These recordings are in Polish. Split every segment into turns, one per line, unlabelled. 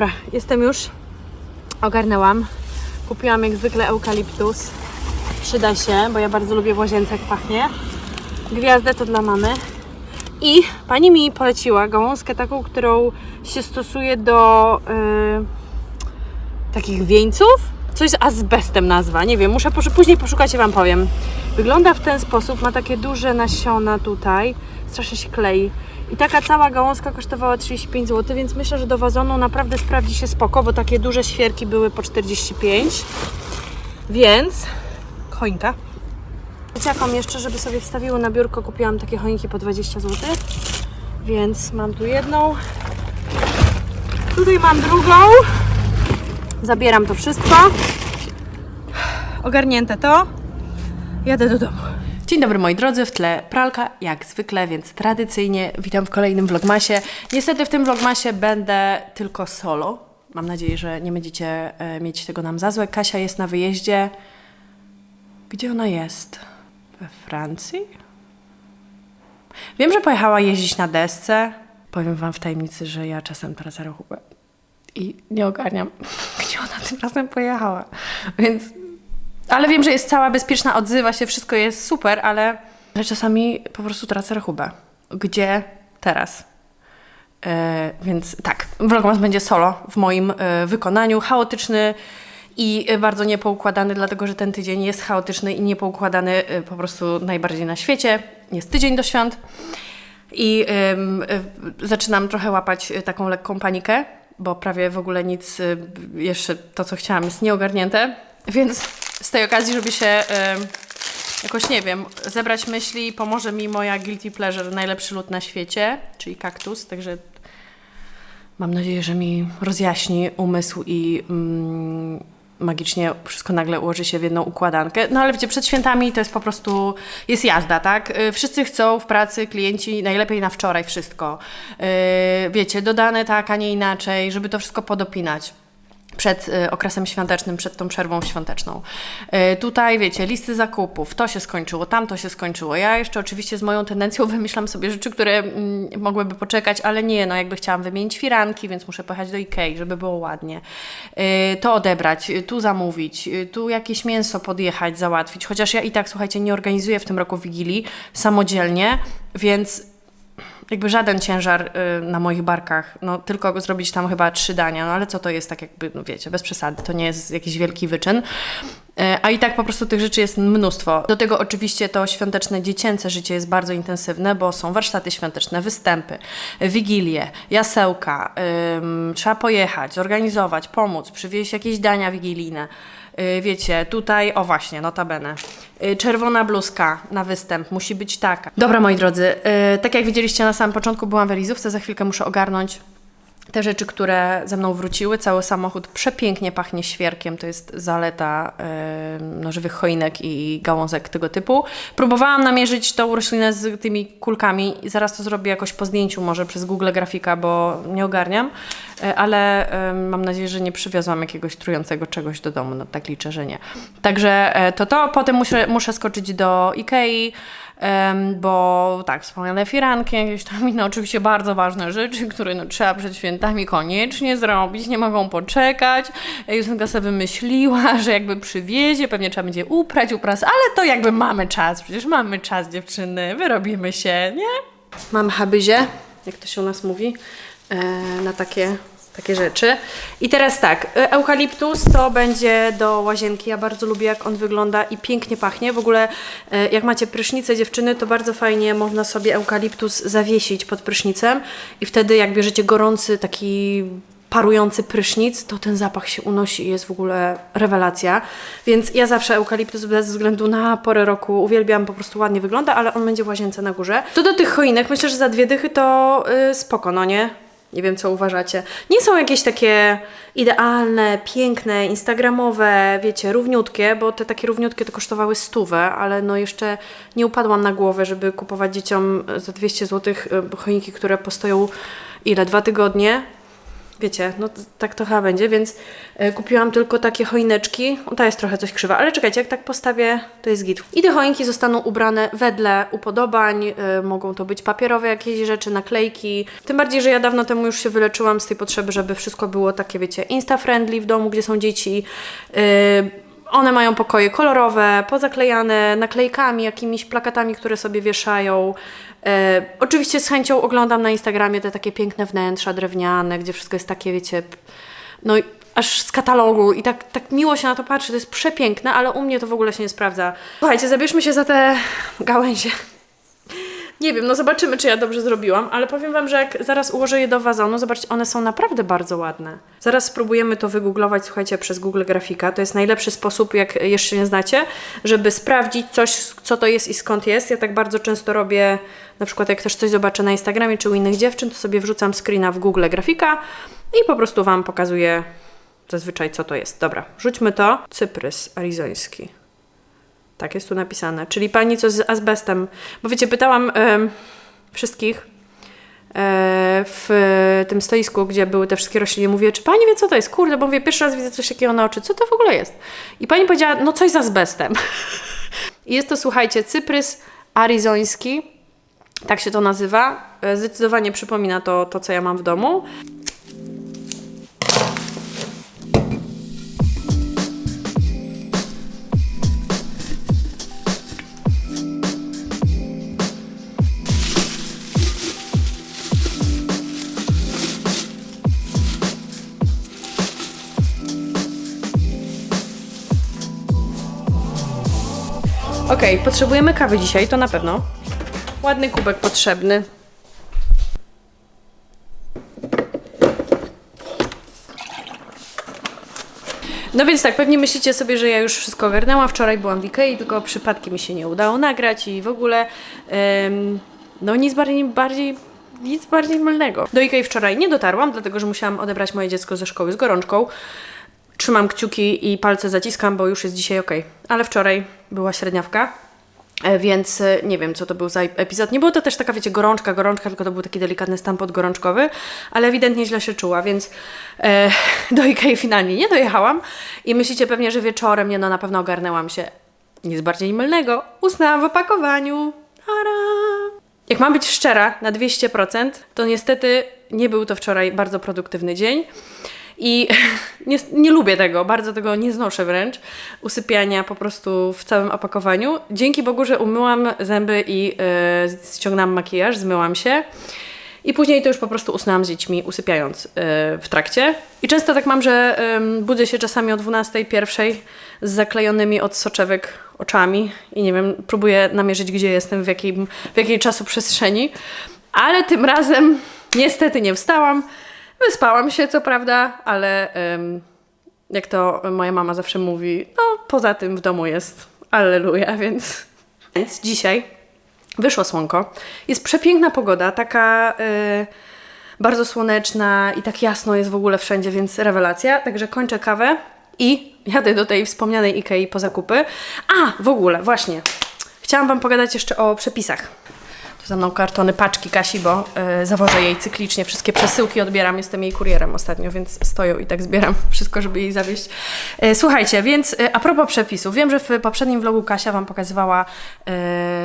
Dobra, jestem już. Ogarnęłam. Kupiłam jak zwykle eukaliptus. Przyda się, bo ja bardzo lubię w łazience jak pachnie. Gwiazdę to dla mamy. I pani mi poleciła gałązkę taką, którą się stosuje do yy, takich wieńców. Coś z azbestem nazwa, nie wiem, muszę później poszukać i Wam powiem. Wygląda w ten sposób, ma takie duże nasiona tutaj, strasznie się klei. I taka cała gałązka kosztowała 35 zł, więc myślę, że do wazonu naprawdę sprawdzi się spoko, bo takie duże świerki były po 45. Więc choinka. Dzieciakom jeszcze, żeby sobie wstawiły na biurko, kupiłam takie choinki po 20 zł. Więc mam tu jedną. Tutaj mam drugą. Zabieram to wszystko. Ogarnięte to. Jadę do domu. Dzień dobry moi drodzy, w tle pralka jak zwykle, więc tradycyjnie witam w kolejnym vlogmasie. Niestety w tym vlogmasie będę tylko solo. Mam nadzieję, że nie będziecie e, mieć tego nam za złe. Kasia jest na wyjeździe. Gdzie ona jest? We Francji? Wiem, że pojechała jeździć na desce. Powiem Wam w tajemnicy, że ja czasem tracę rachubę i nie ogarniam, gdzie ona tym razem pojechała. Więc. Ale wiem, że jest cała bezpieczna, odzywa się, wszystko jest super, ale, ale czasami po prostu tracę rachubę. Gdzie teraz? E, więc tak, vlogmas będzie solo w moim e, wykonaniu, chaotyczny i bardzo niepoukładany, dlatego że ten tydzień jest chaotyczny i niepoukładany e, po prostu najbardziej na świecie. Jest tydzień do świąt i zaczynam trochę łapać taką lekką panikę, bo prawie w ogóle nic, jeszcze to co chciałam jest nieogarnięte, więc z tej okazji, żeby się jakoś, nie wiem, zebrać myśli, pomoże mi moja guilty pleasure, najlepszy lód na świecie, czyli kaktus, także mam nadzieję, że mi rozjaśni umysł i mm, magicznie wszystko nagle ułoży się w jedną układankę. No ale wiecie, przed świętami to jest po prostu, jest jazda, tak? Y, Wszyscy chcą w pracy, klienci, najlepiej na wczoraj wszystko. Yy, Wiecie, dodane tak, a nie inaczej, żeby to wszystko podopinać przed y, okresem świątecznym, przed tą przerwą świąteczną. Y, tutaj, wiecie, listy zakupów, to się skończyło, tamto się skończyło. Ja jeszcze oczywiście z moją tendencją wymyślam sobie rzeczy, które mm, mogłyby poczekać, ale nie, no jakby chciałam wymienić firanki, więc muszę pojechać do Ikei, żeby było ładnie. Y, to odebrać, tu zamówić, tu jakieś mięso podjechać, załatwić. Chociaż ja i tak, słuchajcie, nie organizuję w tym roku Wigilii samodzielnie, więc jakby żaden ciężar y, na moich barkach, no tylko zrobić tam chyba trzy dania, no ale co to jest tak jakby, no wiecie, bez przesady, to nie jest jakiś wielki wyczyn. Y, A i tak po prostu tych rzeczy jest mnóstwo. Do tego oczywiście to świąteczne dziecięce życie jest bardzo intensywne, bo są warsztaty świąteczne, występy, wigilie, jasełka, ym, trzeba pojechać, zorganizować, pomóc, przywieźć jakieś dania wigilijne. Y, Wiecie, tutaj, o właśnie, notabene. Y, Czerwona bluzka na występ musi być taka. Dobra, moi drodzy, y, tak jak widzieliście na samym początku, byłam w Elizówce, za chwilkę muszę ogarnąć te rzeczy, które ze mną wróciły. Cały samochód przepięknie pachnie świerkiem, to jest zaleta y, no, żywych choinek i gałązek tego typu. Próbowałam namierzyć tą roślinę z tymi kulkami i zaraz to zrobię jakoś po zdjęciu, może przez Google Grafika, bo nie ogarniam, y, ale y, mam nadzieję, że nie przywiozłam jakiegoś trującego czegoś do domu, no tak liczę, że nie. Także e, to to, potem muszę, muszę skoczyć do Ikei, bo tak, wspomniane firanki, jakieś tam inne oczywiście bardzo ważne rzeczy, które no, trzeba przed świętami koniecznie zrobić, nie mogą poczekać. Justynka sobie wymyśliła, że jakby przywiezie, pewnie trzeba będzie uprać, upras, ale to jakby mamy czas, przecież mamy czas dziewczyny, wyrobimy się, nie? Mam habyzie, jak to się u nas mówi, e, na takie, takie rzeczy. I teraz tak, e, eukaliptus to będzie do łazienki. Ja bardzo lubię, jak on wygląda i pięknie pachnie. W ogóle, e, jak macie prysznice dziewczyny, to bardzo fajnie można sobie eukaliptus zawiesić pod prysznicem i wtedy jak bierzecie gorący taki parujący prysznic, to ten zapach się unosi i jest w ogóle rewelacja. Więc ja zawsze eukaliptus bez względu na porę roku uwielbiam, po prostu ładnie wygląda, ale on będzie w łazience na górze. To do tych choinek, myślę, że za dwie dychy to yy, spoko, no nie? Nie wiem, co uważacie. Nie są jakieś takie idealne, piękne, instagramowe, wiecie, równiutkie, bo te takie równiutkie to kosztowały stówę, ale no jeszcze nie upadłam na głowę, żeby kupować dzieciom za 200 zł choinki, które postoją ile? Dwa tygodnie? Wiecie, no tak to chyba będzie, więc e, kupiłam tylko takie choineczki. Ta jest trochę coś krzywa, ale czekajcie, jak tak postawię, to jest git. I te choinki zostaną ubrane wedle upodobań, e, mogą to być papierowe jakieś rzeczy, naklejki. Tym bardziej, że ja dawno temu już się wyleczyłam z tej potrzeby, żeby wszystko było takie, wiecie, insta-friendly w domu, gdzie są dzieci. E, one mają pokoje kolorowe, pozaklejane naklejkami, jakimiś plakatami, które sobie wieszają. E, oczywiście z chęcią oglądam na Instagramie te takie piękne wnętrza drewniane, gdzie wszystko jest takie, wiecie, no aż z katalogu i tak, tak miło się na to patrzy, to jest przepiękne, ale u mnie to w ogóle się nie sprawdza. Słuchajcie, zabierzmy się za te gałęzie. Nie wiem, no zobaczymy, czy ja dobrze zrobiłam, ale powiem Wam, że jak zaraz ułożę je do wazonu, zobaczcie, one są naprawdę bardzo ładne. Zaraz spróbujemy to wygooglować, słuchajcie, przez Google Grafika. To jest najlepszy sposób, jak jeszcze nie znacie, żeby sprawdzić coś, co to jest i skąd jest. Ja tak bardzo często robię, na przykład jak też coś zobaczę na Instagramie czy u innych dziewczyn, to sobie wrzucam screena w Google Grafika i po prostu Wam pokazuję zazwyczaj, co to jest. Dobra, rzućmy to. Cyprys arizoński. Tak jest tu napisane. Czyli pani co z azbestem. Bo wiecie, pytałam wszystkich e, w tym stoisku, gdzie były te wszystkie rośliny. Mówię, czy pani wie, co to jest? Kurde, bo mówię, pierwszy raz widzę coś takiego na oczy. Co to w ogóle jest? I pani powiedziała, no coś z azbestem. I jest to, słuchajcie, cyprys arizoński. Tak się to nazywa. E, Zdecydowanie przypomina to, to co ja mam w domu. Okej, potrzebujemy kawy dzisiaj, to na pewno. Ładny kubek potrzebny. No więc tak, pewnie myślicie sobie, że ja już wszystko ogarnęłam. Wczoraj byłam w Ikei, tylko przypadkiem mi się nie udało nagrać i w ogóle em, no nic bardziej, bardziej nic bardziej mylnego. Do Ikei wczoraj nie dotarłam, dlatego że musiałam odebrać moje dziecko ze szkoły z gorączką. Trzymam kciuki i palce zaciskam, bo już jest dzisiaj ok. Ale wczoraj była średniawka. E, Więc e, nie wiem, co to był za epizod. Nie było to też taka, wiecie, gorączka, gorączka, tylko to był taki delikatny stan podgorączkowy, ale ewidentnie źle się czuła, więc e, do Ikei finalnie nie dojechałam. I myślicie pewnie, że wieczorem, nie no, na pewno ogarnęłam się. Nic bardziej mylnego. Usnęłam w opakowaniu. Tara! Jak mam być szczera, na 200%, to niestety nie był to wczoraj bardzo produktywny dzień. I nie, nie lubię tego, bardzo tego nie znoszę wręcz. Usypiania po prostu w całym opakowaniu. Dzięki Bogu, że umyłam zęby i yy, ściągnęłam makijaż, zmyłam się. I później to już po prostu usnęłam z dziećmi, usypiając yy, w trakcie. I często tak mam, że yy, budzę się czasami o 12, pierwszej z zaklejonymi od soczewek oczami i nie wiem, próbuję namierzyć, gdzie jestem, w jakiej, w jakiej czasoprzestrzeni. Ale tym razem niestety nie wstałam. Wyspałam się, co prawda, ale jak to moja mama zawsze mówi, no poza tym w domu jest alleluja, więc, więc dzisiaj wyszło słonko. Jest przepiękna pogoda, taka e, bardzo słoneczna i tak jasno jest w ogóle wszędzie, więc rewelacja. Także kończę kawę i jadę do tej wspomnianej Ikei po zakupy. A, w ogóle, właśnie, chciałam Wam pogadać jeszcze o przepisach. Za mną kartony paczki Kasi, bo y, zawożę jej cyklicznie. Wszystkie przesyłki odbieram. Jestem jej kurierem ostatnio, więc stoją i tak zbieram wszystko, żeby jej zawieźć. Y, słuchajcie, więc y, a propos przepisów. Wiem, że w poprzednim vlogu Kasia Wam pokazywała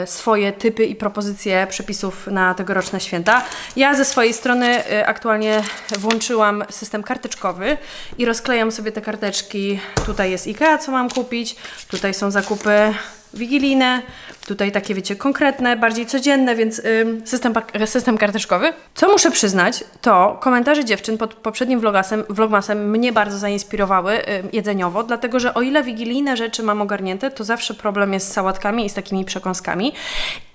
y, swoje typy i propozycje przepisów na tegoroczne święta. Ja ze swojej strony y, aktualnie włączyłam system karteczkowy i rozklejam sobie te karteczki. Tutaj jest IKEA, co mam kupić. Tutaj są zakupy wigilijne, tutaj takie wiecie konkretne, bardziej codzienne, więc system, system karteczkowy. Co muszę przyznać, to komentarze dziewczyn pod poprzednim vlogasem, vlogmasem mnie bardzo zainspirowały jedzeniowo, dlatego że o ile wigilijne rzeczy mam ogarnięte, to zawsze problem jest z sałatkami i z takimi przekąskami.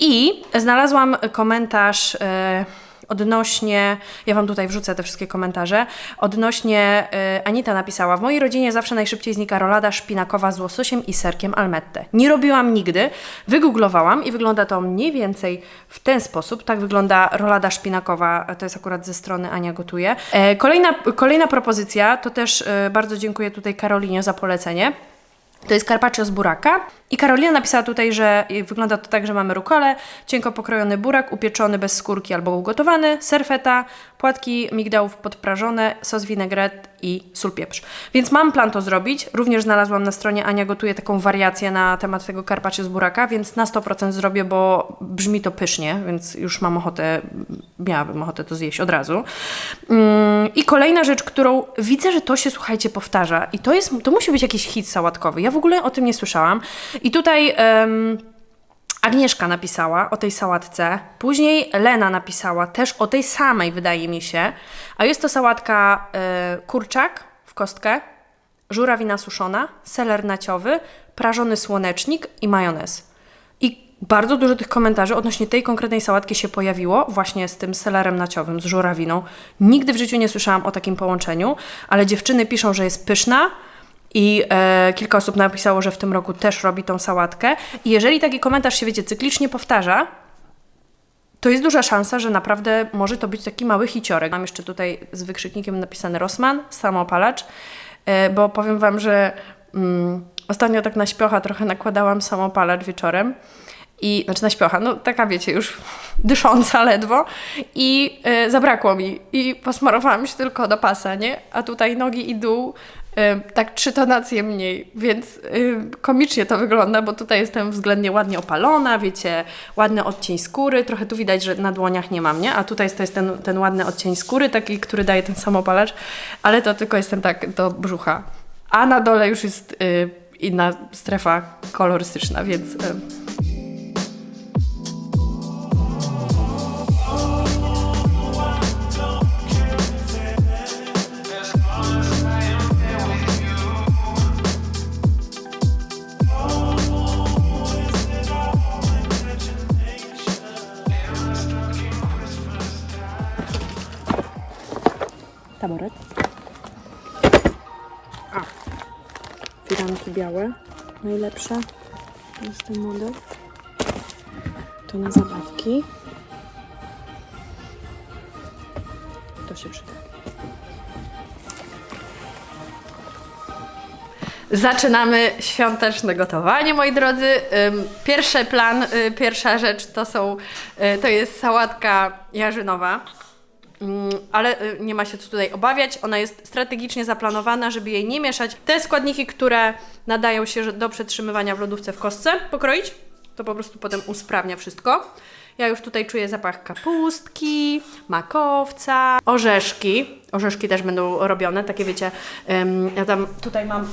I znalazłam komentarz... Yy, odnośnie, ja Wam tutaj wrzucę te wszystkie komentarze, odnośnie y, Anita napisała, w mojej rodzinie zawsze najszybciej znika rolada szpinakowa z łososiem i serkiem almette. Nie robiłam nigdy, wygooglowałam i wygląda to mniej więcej w ten sposób, tak wygląda rolada szpinakowa, to jest akurat ze strony Ania Gotuje. E, kolejna, kolejna propozycja, to też e, bardzo dziękuję tutaj Karolinie za polecenie. To jest carpaccio z buraka. I Karolina napisała tutaj, że wygląda to tak, że mamy rukolę, cienko pokrojony burak, upieczony bez skórki albo ugotowany, serfeta, płatki migdałów podprażone, sos vinaigrette i sól pieprz. Więc mam plan to zrobić. Również znalazłam na stronie Ania Gotuje taką wariację na temat tego carpaccio z buraka, więc na 100% zrobię, bo brzmi to pysznie, więc już mam ochotę, miałabym ochotę to zjeść od razu. Mm, I kolejna rzecz, którą widzę, że to się, słuchajcie, powtarza i to jest, to musi być jakiś hit sałatkowy. Ja w ogóle o tym nie słyszałam. I tutaj... em, Agnieszka napisała o tej sałatce, później Lena napisała też o tej samej, wydaje mi się. A jest to sałatka e, kurczak w kostkę, żurawina suszona, seler naciowy, prażony słonecznik i majonez. I bardzo dużo tych komentarzy odnośnie tej konkretnej sałatki się pojawiło, właśnie z tym selerem naciowym, z żurawiną. Nigdy w życiu nie słyszałam o takim połączeniu, ale dziewczyny piszą, że jest pyszna, i e, kilka osób napisało, że w tym roku też robi tą sałatkę. I jeżeli taki komentarz się, wiecie, cyklicznie powtarza, to jest duża szansa, że naprawdę może to być taki mały hiciorek. Mam jeszcze tutaj z wykrzyknikiem napisany Rosman, samopalacz, e, bo powiem Wam, że mm, ostatnio tak na śpiocha trochę nakładałam samopalacz wieczorem. I, znaczy na śpiocha, no taka wiecie, już dysząca ledwo i e, zabrakło mi i posmarowałam się tylko do pasa, nie? A tutaj nogi i dół tak trzy tonacje mniej, więc komicznie to wygląda, bo tutaj jestem względnie ładnie opalona, wiecie, ładny odcień skóry, trochę tu widać, że na dłoniach nie mam, nie? A tutaj to jest ten, ten ładny odcień skóry, taki, który daje ten samopalacz, ale to tylko jestem tak do brzucha. A na dole już jest y, inna strefa kolorystyczna, więc... To jest ten model. To na zabawki. To się przyda. Zaczynamy świąteczne gotowanie, moi drodzy. Pierwszy plan, y, pierwsza rzecz to są, y, to jest sałatka jarzynowa. Mm, ale y, nie ma się co tutaj obawiać. Ona jest strategicznie zaplanowana, żeby jej nie mieszać. Te składniki, które nadają się do przetrzymywania w lodówce w kostce, pokroić. To po prostu potem usprawnia wszystko. Ja już tutaj czuję zapach kapustki, makowca, orzeszki. Orzeszki też będą robione, takie wiecie, ja tam tutaj mam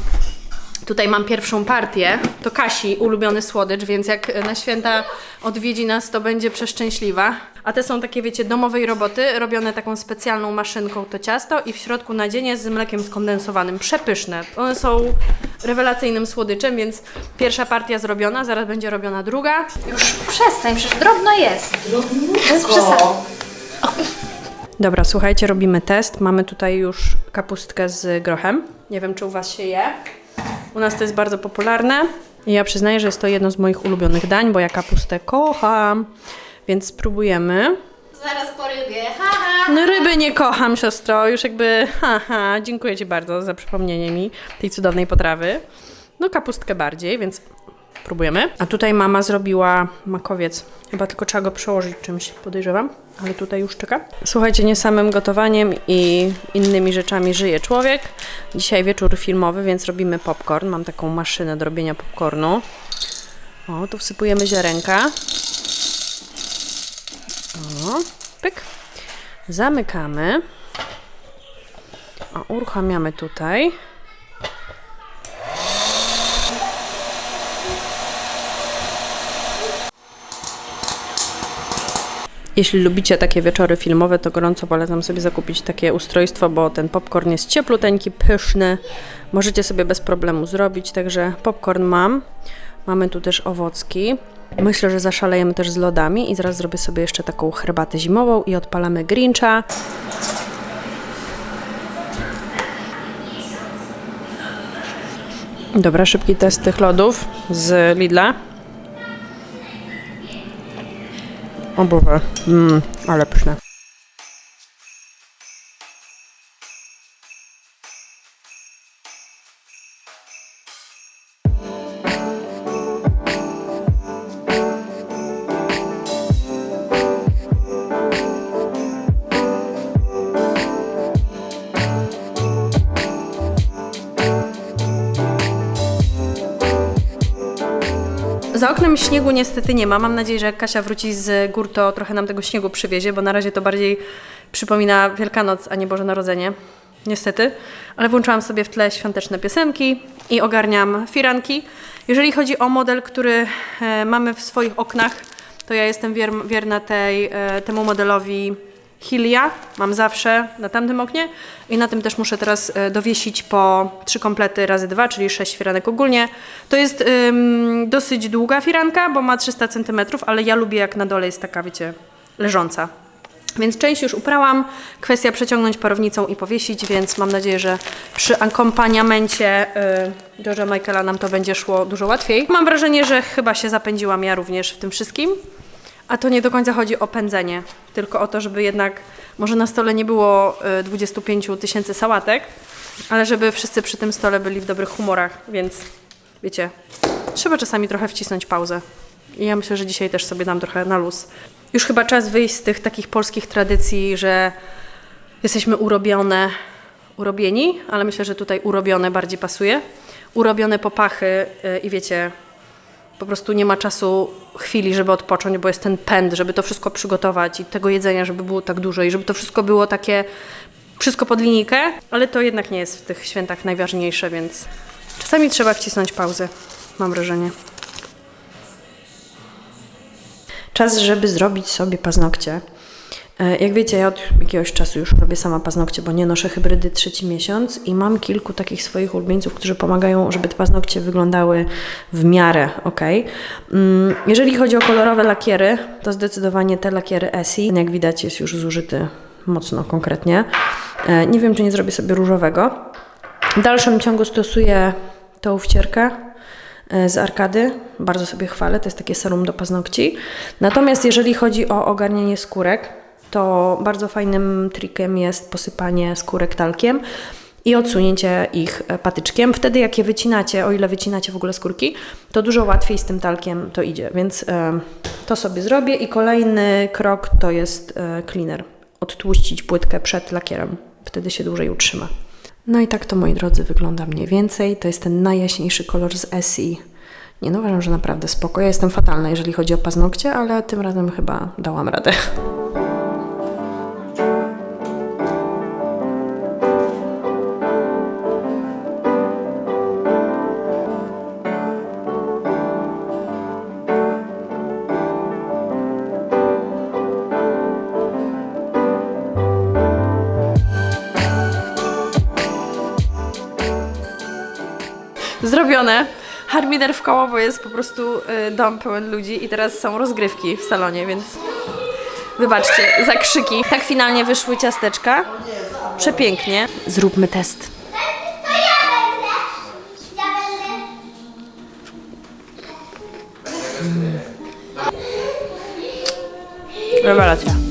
Tutaj mam pierwszą partię. To Kasi ulubiony słodycz, więc jak na święta odwiedzi nas, to będzie przeszczęśliwa. A te są takie, wiecie, domowej roboty, robione taką specjalną maszynką to ciasto i w środku nadzienie z mlekiem skondensowanym. Przepyszne. One są rewelacyjnym słodyczem, więc pierwsza partia zrobiona, zaraz będzie robiona druga.
Już przestań, przecież drobno jest. Bez przesady.
Dobra, słuchajcie, robimy test. Mamy tutaj już kapustkę z grochem. Nie wiem, czy u Was się je. U nas to jest bardzo popularne. I ja przyznaję, że jest to jedno z moich ulubionych dań, bo ja kapustę kocham. Więc spróbujemy.
Zaraz po rybie, haha.
No ryby nie kocham, siostro. Już jakby, haha, dziękuję Ci bardzo za przypomnienie mi tej cudownej potrawy. No kapustkę bardziej, więc próbujemy. A tutaj mama zrobiła makowiec. Chyba tylko trzeba go przełożyć czymś, podejrzewam. Ale tutaj już czeka. Słuchajcie, nie samym gotowaniem i innymi rzeczami żyje człowiek. Dzisiaj wieczór filmowy, więc robimy popcorn. Mam taką maszynę do robienia popcornu. O, tu wsypujemy ziarenka. O, pyk. Zamykamy. O, uruchamiamy tutaj. Jeśli lubicie takie wieczory filmowe, to gorąco polecam sobie zakupić takie ustrojstwo, bo ten popcorn jest ciepluteńki, pyszny. Możecie sobie bez problemu zrobić, także popcorn mam. Mamy tu też owocki. Myślę, że zaszalejemy też z lodami i zaraz zrobię sobie jeszcze taką herbatę zimową i odpalamy Grincha. Dobra, szybki test tych lodów z Lidla. O Boże, mm, ale pyszne. Śniegu niestety nie ma. Mam nadzieję, że jak Kasia wróci z gór, to trochę nam tego śniegu przywiezie, bo na razie to bardziej przypomina Wielkanoc, a nie Boże Narodzenie. Niestety. Ale włączyłam sobie w tle świąteczne piosenki i ogarniam firanki. Jeżeli chodzi o model, który e, mamy w swoich oknach, to ja jestem wier- wierna tej, e, temu modelowi Hilia. Mam zawsze na tamtym oknie i na tym też muszę teraz e, dowiesić po trzy komplety razy dwa, czyli sześć firanek ogólnie. To jest ym, dosyć długa firanka, bo ma 300 cm, ale ja lubię jak na dole jest taka, wiecie, leżąca. Więc część już uprałam. Kwestia przeciągnąć parownicą i powiesić, więc mam nadzieję, że przy akompaniamencie y, George'a Michaela nam to będzie szło dużo łatwiej. Mam wrażenie, że chyba się zapędziłam ja również w tym wszystkim. A to nie do końca chodzi o pędzenie, tylko o to, żeby jednak może na stole nie było y, 25 tysięcy sałatek, ale żeby wszyscy przy tym stole byli w dobrych humorach, więc wiecie, trzeba czasami trochę wcisnąć pauzę. I ja myślę, że dzisiaj też sobie dam trochę na luz. Już chyba czas wyjść z tych takich polskich tradycji, że jesteśmy urobione, urobieni, ale myślę, że tutaj urobione bardziej pasuje. Urobione popachy y, i wiecie, po prostu nie ma czasu, chwili, żeby odpocząć, bo jest ten pęd, żeby to wszystko przygotować i tego jedzenia, żeby było tak dużo i żeby to wszystko było takie, wszystko pod linijkę, ale to jednak nie jest w tych świętach najważniejsze, więc czasami trzeba wcisnąć pauzę, mam wrażenie. Czas, żeby zrobić sobie paznokcie. E, Jak wiecie, ja od jakiegoś czasu już robię sama paznokcie, bo nie noszę hybrydy trzeci miesiąc i mam kilku takich swoich ulubieńców, którzy pomagają, żeby te paznokcie wyglądały w miarę ok. Mm, Jeżeli chodzi o kolorowe lakiery, to zdecydowanie te lakiery Essie, jak widać, jest już zużyty mocno konkretnie. E, Nie wiem, czy nie zrobię sobie różowego. W dalszym ciągu stosuję tą wcierkę e, z arkady. Bardzo sobie chwalę, to jest takie serum do paznokci. Natomiast jeżeli chodzi o ogarnianie skórek, to bardzo fajnym trikiem jest posypanie skórek talkiem i odsunięcie ich e, patyczkiem. Wtedy jak je wycinacie, o ile wycinacie w ogóle skórki, to dużo łatwiej z tym talkiem to idzie, więc e, to sobie zrobię. I kolejny krok to jest e, cleaner. Odtłuścić płytkę przed lakierem, wtedy się dłużej utrzyma. No i tak to, moi drodzy, wygląda mniej więcej. To jest ten najjaśniejszy kolor z Essie. Nie no, uważam, że naprawdę spoko. Ja jestem fatalna, jeżeli chodzi o paznokcie, ale tym razem chyba dałam radę. Zrobione. Harmider w koło, bo jest po prostu y, dom pełen ludzi i teraz są rozgrywki w salonie, więc wybaczcie za krzyki. Tak finalnie wyszły ciasteczka. Przepięknie. Zróbmy test. Rewelacja.